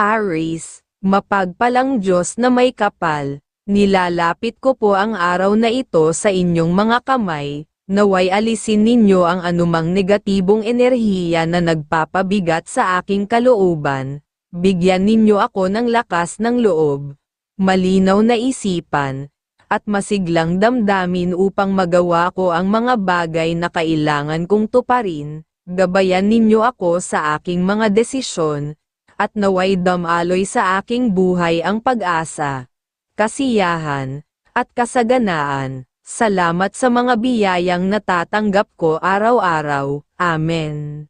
Aries, mapagpalang Diyos na may kapal, nilalapit ko po ang araw na ito sa inyong mga kamay, naway alisin ninyo ang anumang negatibong enerhiya na nagpapabigat sa aking kalooban, bigyan ninyo ako ng lakas ng loob, malinaw na isipan, at masiglang damdamin upang magawa ko ang mga bagay na kailangan kong tuparin, gabayan ninyo ako sa aking mga desisyon, at naway damaloy sa aking buhay ang pag-asa, kasiyahan, at kasaganaan. Salamat sa mga biyayang natatanggap ko araw-araw. Amen.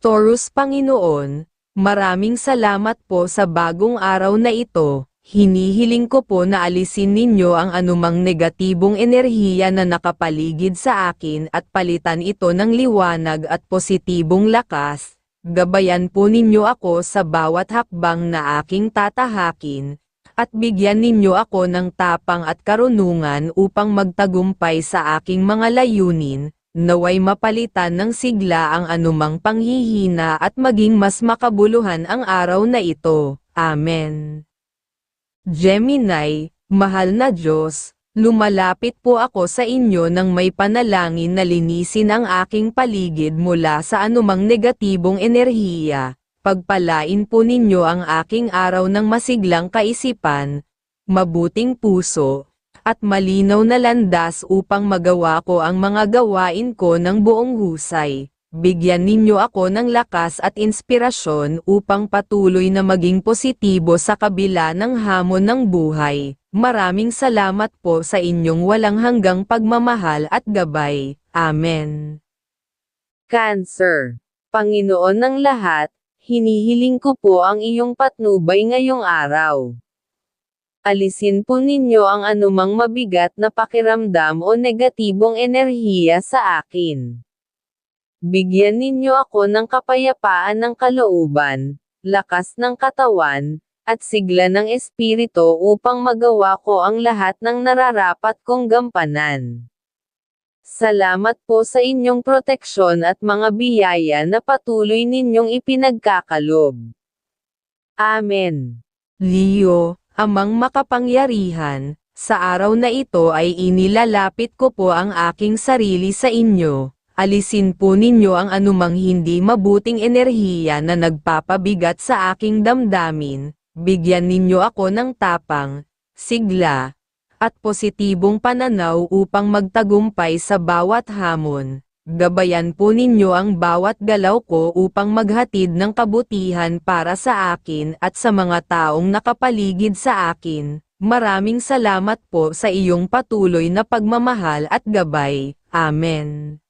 Taurus Panginoon, maraming salamat po sa bagong araw na ito. Hinihiling ko po na alisin ninyo ang anumang negatibong enerhiya na nakapaligid sa akin at palitan ito ng liwanag at positibong lakas. Gabayan po ninyo ako sa bawat hakbang na aking tatahakin, at bigyan ninyo ako ng tapang at karunungan upang magtagumpay sa aking mga layunin, naway mapalitan ng sigla ang anumang panghihina at maging mas makabuluhan ang araw na ito. Amen. Gemini, mahal na Diyos, lumalapit po ako sa inyo nang may panalangin na linisin ang aking paligid mula sa anumang negatibong enerhiya. Pagpalain po ninyo ang aking araw ng masiglang kaisipan, mabuting puso, at malinaw na landas upang magawa ko ang mga gawain ko ng buong husay. Bigyan ninyo ako ng lakas at inspirasyon upang patuloy na maging positibo sa kabila ng hamon ng buhay. Maraming salamat po sa inyong walang hanggang pagmamahal at gabay. Amen. Cancer. Panginoon ng lahat, hinihiling ko po ang iyong patnubay ngayong araw. Alisin po ninyo ang anumang mabigat na pakiramdam o negatibong enerhiya sa akin. Bigyan ninyo ako ng kapayapaan ng kalooban, lakas ng katawan, at sigla ng espiritu upang magawa ko ang lahat ng nararapat kong gampanan. Salamat po sa inyong proteksyon at mga biyaya na patuloy ninyong ipinagkakalob. Amen. Leo, amang makapangyarihan, sa araw na ito ay inilalapit ko po ang aking sarili sa inyo alisin po ninyo ang anumang hindi mabuting enerhiya na nagpapabigat sa aking damdamin, bigyan ninyo ako ng tapang, sigla, at positibong pananaw upang magtagumpay sa bawat hamon. Gabayan po ninyo ang bawat galaw ko upang maghatid ng kabutihan para sa akin at sa mga taong nakapaligid sa akin. Maraming salamat po sa iyong patuloy na pagmamahal at gabay. Amen.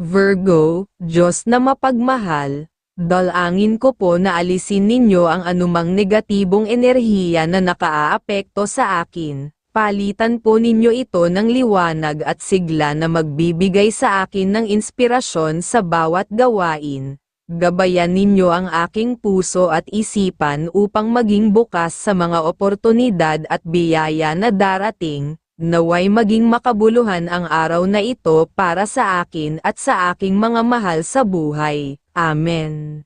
Virgo, Diyos na mapagmahal, dalangin ko po na alisin ninyo ang anumang negatibong enerhiya na nakaaapekto sa akin. Palitan po ninyo ito ng liwanag at sigla na magbibigay sa akin ng inspirasyon sa bawat gawain. Gabayan ninyo ang aking puso at isipan upang maging bukas sa mga oportunidad at biyaya na darating, Naway maging makabuluhan ang araw na ito para sa akin at sa aking mga mahal sa buhay. Amen.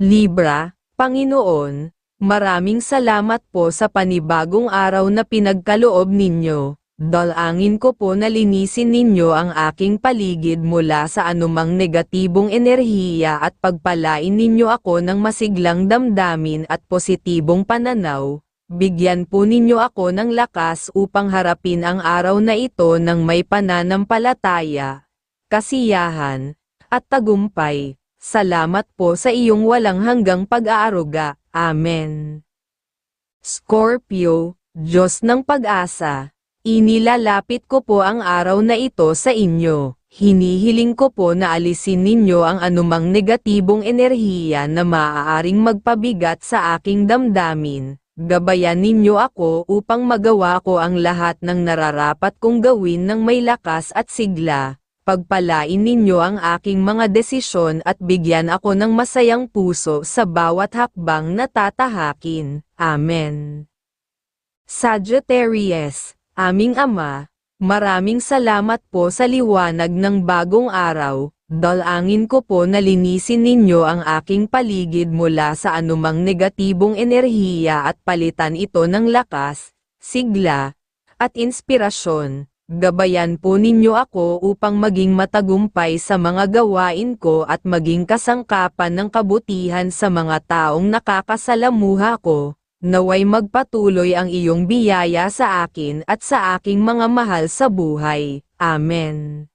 Libra, Panginoon, maraming salamat po sa panibagong araw na pinagkaloob ninyo. Dalangin ko po na linisin ninyo ang aking paligid mula sa anumang negatibong enerhiya at pagpalain ninyo ako ng masiglang damdamin at positibong pananaw, Bigyan po ninyo ako ng lakas upang harapin ang araw na ito ng may pananampalataya, kasiyahan, at tagumpay. Salamat po sa iyong walang hanggang pag-aaruga. Amen. Scorpio, Diyos ng pag-asa, inilalapit ko po ang araw na ito sa inyo. Hinihiling ko po na alisin ninyo ang anumang negatibong enerhiya na maaaring magpabigat sa aking damdamin Gabayan ninyo ako upang magawa ko ang lahat ng nararapat kong gawin ng may lakas at sigla. Pagpalain ninyo ang aking mga desisyon at bigyan ako ng masayang puso sa bawat hakbang na tatahakin. Amen. Sagittarius, aming Ama, Maraming salamat po sa liwanag ng bagong araw. Dalangin ko po na linisin ninyo ang aking paligid mula sa anumang negatibong enerhiya at palitan ito ng lakas, sigla, at inspirasyon. Gabayan po ninyo ako upang maging matagumpay sa mga gawain ko at maging kasangkapan ng kabutihan sa mga taong nakakasalamuha ko. Naway magpatuloy ang iyong biyaya sa akin at sa aking mga mahal sa buhay. Amen.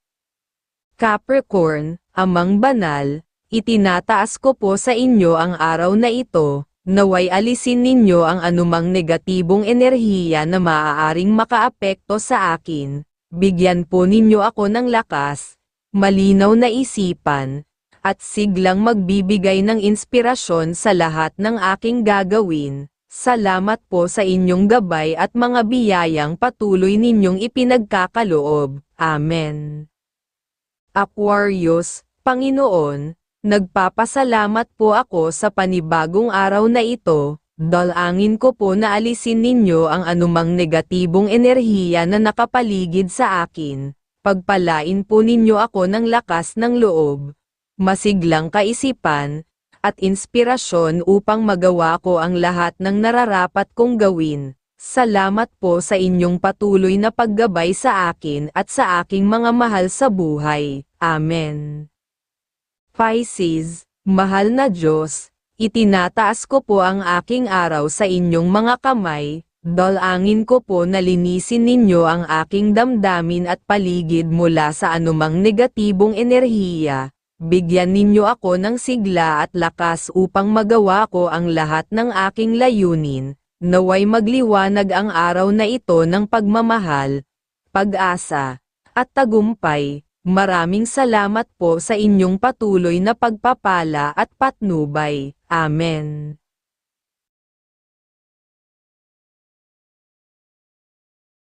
Capricorn, Amang Banal, itinataas ko po sa inyo ang araw na ito, naway alisin ninyo ang anumang negatibong enerhiya na maaaring makaapekto sa akin. Bigyan po ninyo ako ng lakas, malinaw na isipan, at siglang magbibigay ng inspirasyon sa lahat ng aking gagawin. Salamat po sa inyong gabay at mga biyayang patuloy ninyong ipinagkakaloob. Amen. Aquarius, Panginoon, nagpapasalamat po ako sa panibagong araw na ito, dalangin ko po na alisin ninyo ang anumang negatibong enerhiya na nakapaligid sa akin, pagpalain po ninyo ako ng lakas ng loob, masiglang kaisipan, at inspirasyon upang magawa ko ang lahat ng nararapat kong gawin. Salamat po sa inyong patuloy na paggabay sa akin at sa aking mga mahal sa buhay. Amen. Pisces, mahal na Diyos, itinataas ko po ang aking araw sa inyong mga kamay, dalangin ko po na linisin ninyo ang aking damdamin at paligid mula sa anumang negatibong enerhiya. Bigyan ninyo ako ng sigla at lakas upang magawa ko ang lahat ng aking layunin, naway magliwanag ang araw na ito ng pagmamahal, pag-asa, at tagumpay. Maraming salamat po sa inyong patuloy na pagpapala at patnubay. Amen.